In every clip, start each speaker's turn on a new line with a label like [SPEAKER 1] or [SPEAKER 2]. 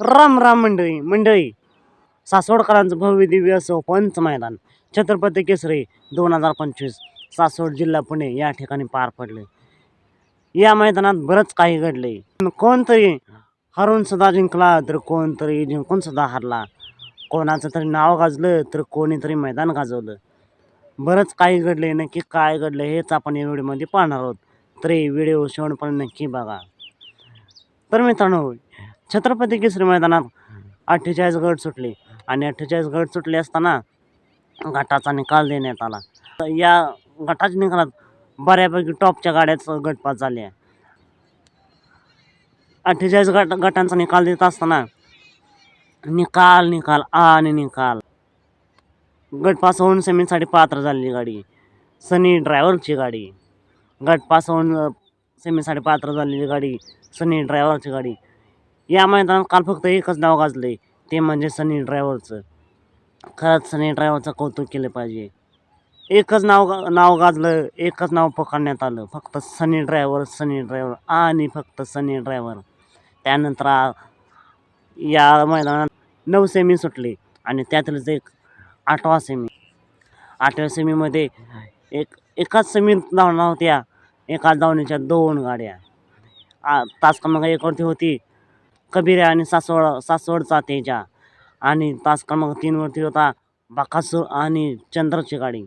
[SPEAKER 1] राम राम मंडळी मंडळी. सासवडकरांचं भव्य दिव्य असं पंच मैदान. छत्रपती केसरी दोन हजार पंचवीस सासवड जिल्हा पुणे या ठिकाणी पार पडले. या मैदानात बरंच काही घडले. कोणतरी हरून सुद्धा जिंकला तर कोणतरी जिंकून सुद्धा हरला. कोणाचं तरी नाव गाजलं तर कोणीतरी मैदान गाजवलं. बरंच काही घडले नक्की काय घडलं हेच आपण या व्हिडिओमध्ये पाहणार आहोत. तरी व्हिडिओ शेवटपर्यंत नक्की बघा. तर मित्रांनो छत्रपती केसरी मैदानात अठ्ठेचाळीस गट सुटले. आणि अठ्ठेचाळीस गट सुटले असताना गटाचा निकाल देण्यात आला. तर या गटाच्या निकालात बऱ्यापैकी टॉपच्या गाड्याच गटपास झाल्या अठ्ठेचाळीस गट गटांचा निकाल देत असताना निकाल निकाल आणि निकाल. गटपास होऊन सेमीसाठी पात्र झालेली गाडी सनी ड्रायव्हरची गाडी. गटपास होऊन सेमीसाठी पात्र झालेली गाडी सनी ड्रायव्हरची गाडी. या मैदानात काल फक्त एकच नाव गाजले ते म्हणजे सनी ड्रायव्हरचं. खरंच सनी ड्रायव्हरचं कौतुक केलं पाहिजे. एकच नाव गा- नाव गाजलं एकच नाव पकडण्यात आलं. फक्त सनी ड्रायव्हर सनी ड्रायव्हर आणि फक्त सनी ड्रायव्हर. त्यानंतर या मैदानात नऊ सेमी सुटले आणि त्यातलंच एक आठवा सेमी आठव्या सेमीमध्ये एक एकाच सेमीत धावणार होत्या. एकाच धावण्याच्या दोन गाड्या. आ तास क्रमांक एकवरती होती. कबीर आणि सासवड सासवडचा तेजा. आणि तास क्रमांक तीनवरती होता बाकासूर आणि चंद्रची गाडी.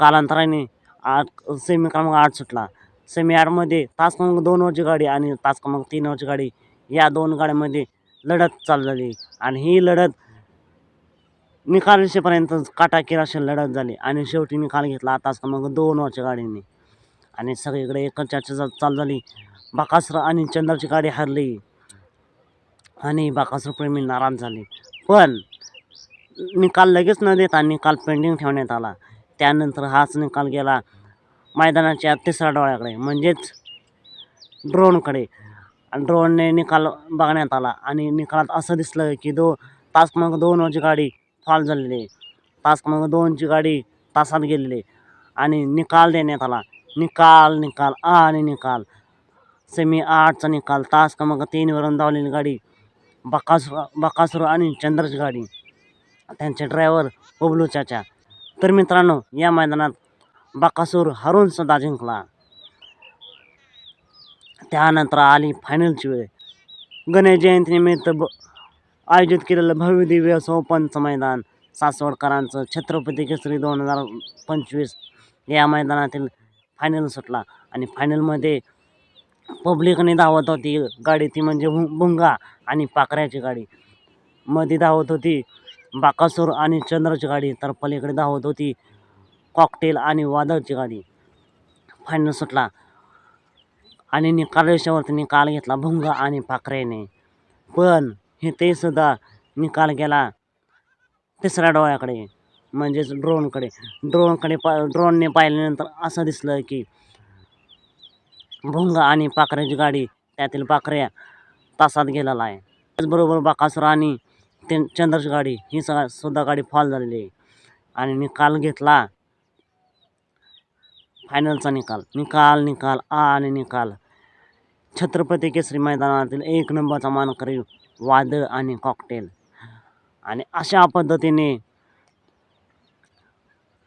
[SPEAKER 1] कालांतराने आठ सेमी क्रमांक आठ सुटला. सेमी आठमध्ये तास क्रमांक दोनवरची गाडी आणि तास क्रमांक तीनवरची गाडी या दोन गाड्यांमध्ये लढत चालू झाली आणि ही लढत निकाल रेषेपर्यंत काटाकीर अशी लढत झाली. आणि शेवटी निकाल घेतला तास क्रमांक दोनवरच्या गाडीने. आणि सगळीकडे एकच चर्चा चालू झाली. बाकासर आणि चंद्राची गाडी हरली. आणि बाकासूर प्रेमी नाराज झाले. पण निकाल लगेच न देता निकाल पेंडिंग ठेवण्यात आला. त्यानंतर हाच निकाल गेला मैदानाच्या तिसऱ्या डोळ्याकडे म्हणजेच ड्रोनकडे. ड्रोनने निकाल बघण्यात आला आणि निकालात असं दिसलं की दो तास क्रमांक दोनची गाडी फॉल झालेली. आहे तास क्रमांक दोनची गाडी तासात गेलेली. आहे. आणि निकाल देण्यात आला. निकाल निकाल आणि निकाल. सेमी आठचा निकाल तास क्रमांक तीनवरून धावलेली गाडी बकासुर बकासुर आणि चंद्रची गाडी. त्यांचे ड्रायव्हर बबलू चाचा. तर मित्रांनो या मैदानात बकासूर हरून सुद्धा जिंकला. त्यानंतर आली फायनलची वेळ. गणेश जयंतीनिमित्त ब आयोजित केलेलं भव्य दिव्य सोपनचं मैदान सासवडकरांचं छत्रपती केसरी दोन हजार पंचवीस या मैदानातील फायनल सुटला. आणि फायनलमध्ये पब्लिकने धावत होती. गाडी ती म्हणजे भु भुंगा आणि पाकऱ्याची गाडी. मध्ये धावत होती बाकासूर आणि चंद्राची गाडी तर पलीकडे धावत होती कॉकटेल आणि वादळची गाडी. फायनल सुटला आणि निकाल रेषेवरती निकाल घेतला भुंगा आणि पाखरेने पण हे ते सुद्धा निकाल गेला तिसऱ्या डोळ्याकडे म्हणजेच ड्रोनकडे ड्रोनकडे पा ड्रोनने पाहिल्यानंतर असं दिसलं की भुंगा आणि पाखऱ्याची गाडी त्यातील पाखऱ्या तासात गेलेला आहे. त्याचबरोबर बाकासूर आणि ते चंद्रची गाडी ही सगळ्या सुद्धा गाडी फॉल झालेली आहे. आणि निकाल घेतला. फायनलचा निकाल. निकाल निकाल आ आणि निकाल. छत्रपती केसरी मैदानातील एक नंबरचा मानकरी वादळ आणि कॉकटेल आणि अशा पद्धतीने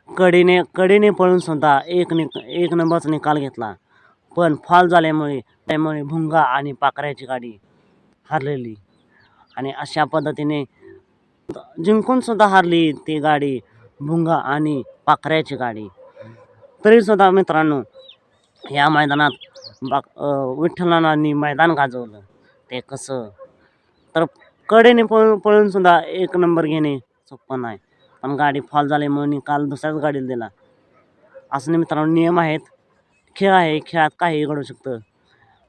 [SPEAKER 1] कडीने कडीने पळून सुद्धा एक नि एक नंबरचा निकाल घेतला. पण फॉल झाल्यामुळे त्यामुळे भुंगा आणि पाकऱ्याची गाडी हरलेली. आणि अशा पद्धतीने जिंकूनसुद्धा हरली ती गाडी भुंगा आणि पाखऱ्याची गाडी. तरीसुद्धा मित्रांनो या मैदानात बा विठ्ठलांनी मैदान गाजवलं. ते कसं? तर कडेने पळून पळूनसुद्धा एक नंबर घेणे सोपं नाही. पण गाडी फॉल झाल्यामुळे काल दुसऱ्याच गाडीला दिला. असं नाही मित्रांनो नियम आहेत. खेळ आहे खेळात काहीही घडू शकतं.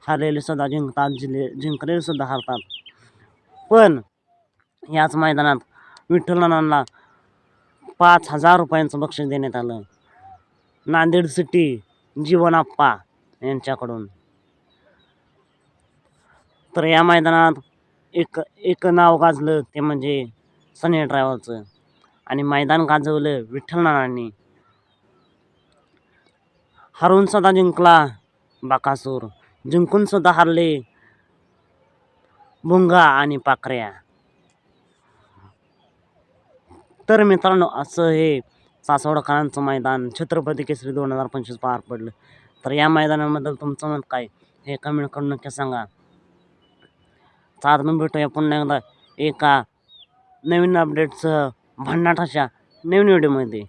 [SPEAKER 1] हारलेले सुद्धा जिंकतात जिले जिंकलेले सुद्धा हारतात. पण याच मैदानात विठ्ठलनानांना पाच हजार रुपयांचं बक्षीस देण्यात आलं. नांदेड सिटी जीवनाप्पा यांच्याकडून. तर या मैदानात एक एक नाव गाजलं ते म्हणजे सनी ड्रायव्हरचं. आणि मैदान गाजवलं विठ्ठल नानांनी हरून सुद्धा जिंकला बाकासूर. जिंकून सुद्धा हरले भुंगा आणि पाखऱ्या. तर मित्रांनो असं हे सासवडकरांचं मैदान छत्रपती केसरी दोन हजार पंचवीस पार पडलं. तर या मैदानाबद्दल तुमचं मत काय? हे कमेंट करून नक्की सांगा. तर भेटूया पुन्हा एकदा एका नवीन अपडेटसह भन्नाटाच्या नवीन व्हिडिओमध्ये